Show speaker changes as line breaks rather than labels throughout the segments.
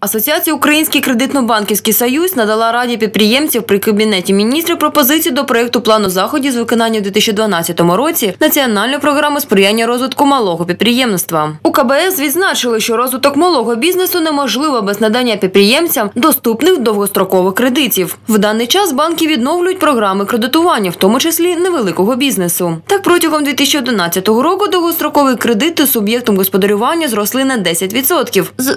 Асоціація Український кредитно-банківський союз надала раді підприємців при кабінеті міністрів пропозиції до проєкту плану заходів з виконання у 2012 році національної програми сприяння розвитку малого підприємництва. У КБС відзначили, що розвиток малого бізнесу неможливо без надання підприємцям доступних довгострокових кредитів. В даний час банки відновлюють програми кредитування, в тому числі невеликого бізнесу. Так протягом 2011 року довгострокові кредити суб'єктом господарювання зросли на 10% з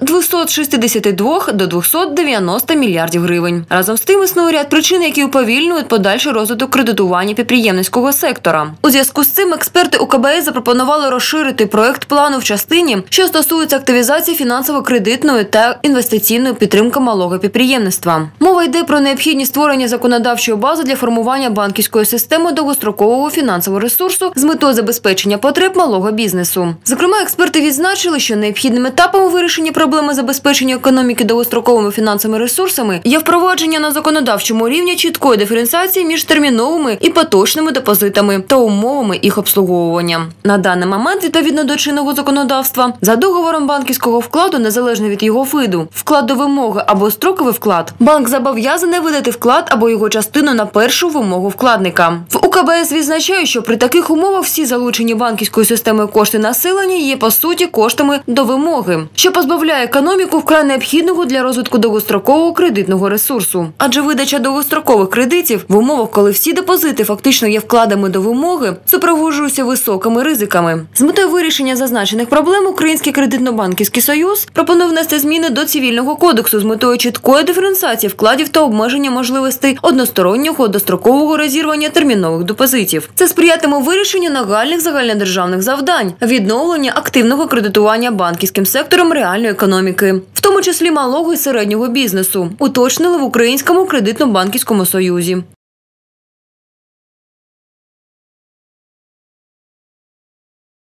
262 до 290 мільярдів гривень. Разом з тим існує ряд причин, які уповільнюють подальший розвиток кредитування підприємницького сектора. У зв'язку з цим експерти УКБС запропонували розширити проект плану в частині, що стосується активізації фінансово-кредитної та інвестиційної підтримки малого підприємництва. Мова йде про необхідність створення законодавчої бази для формування банківської системи довгострокового фінансового ресурсу з метою забезпечення потреб малого бізнесу. Зокрема, експерти відзначили, що необхідним етапом у вирішенні проблеми забезпечення економіки довгостроковими фінансовими ресурсами є впровадження на законодавчому рівні чіткої диференціації між терміновими і поточними депозитами та умовами їх обслуговування. На даний момент, відповідно до чинного законодавства, за договором банківського вкладу, незалежно від його виду, вклад до вимоги або строковий вклад, банк зобов'язаний видати вклад або його частину на першу вимогу вкладника. В УКБС відзначає, що при таких умовах всі залучені банківською системою кошти населення є по суті коштами до вимоги, що позбавляє економіку вкрай необхідного для розвитку довгострокового кредитного ресурсу. Адже видача довгострокових кредитів в умовах, коли всі депозити фактично є вкладами до вимоги, супроводжуються високими ризиками. З метою вирішення зазначених проблем Український кредитно-банківський союз пропонує внести зміни до цивільного кодексу з метою чіткої диференціації вкладів та обмеження можливостей одностороннього дострокового розірвання термінових депозитів. Це сприятиме вирішенню нагальних загальнодержавних завдань, відновлення активного кредитування банківським сектором реальної економіки, в тому числі малого і середнього бізнесу, уточнили в Українському кредитно-банківському союзі.